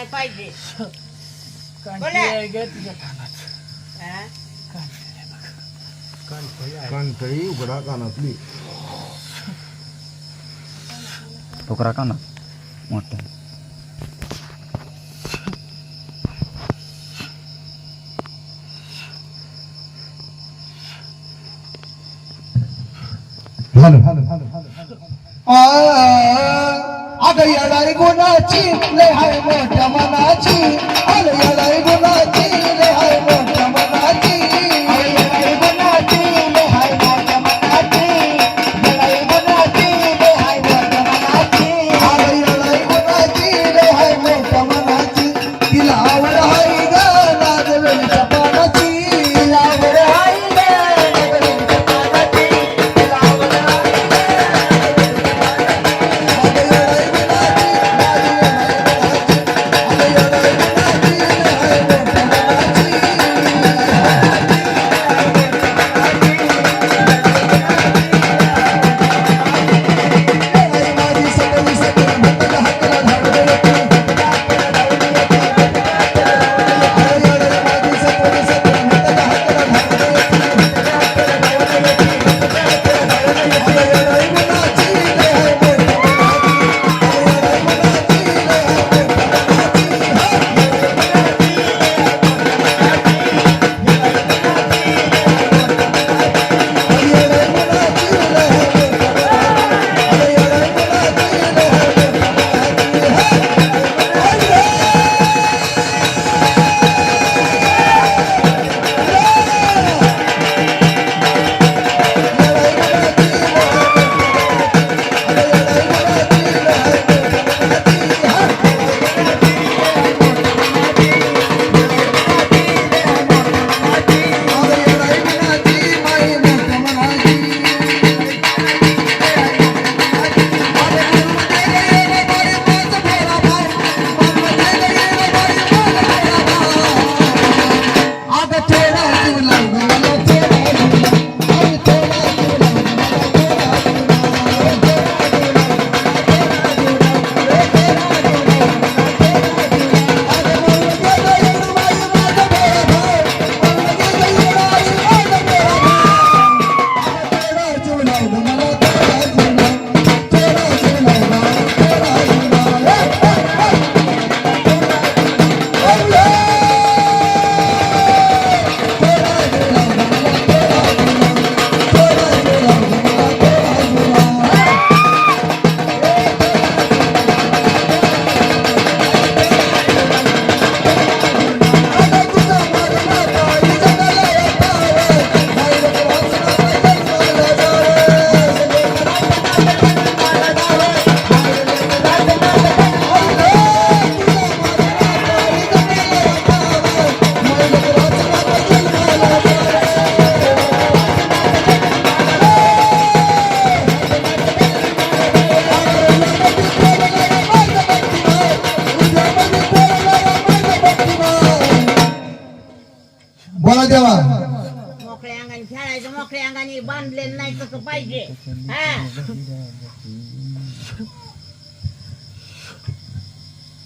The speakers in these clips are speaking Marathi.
नाही पाहिजे. कानातली. कानात. का मोठ्या गुणाची लय हाय मोठ्या मनाची. आलय गुणाची.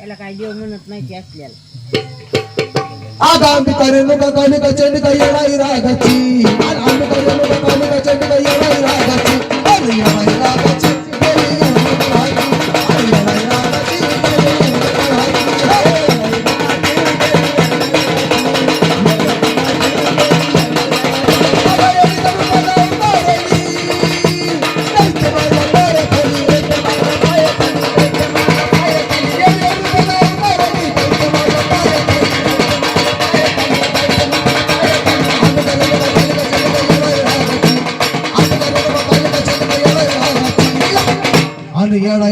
त्याला काय देव म्हणत नाही ते असल्याला आगामी करेनुका कनिक चंडिक येणाई रागाची? आगामी करेनुका कनिक चंडिक येणाई रागाची? अरे येणाई रागाची. อะไร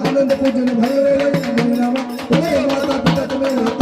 ఆనంద పూజన భయ మాతా పిత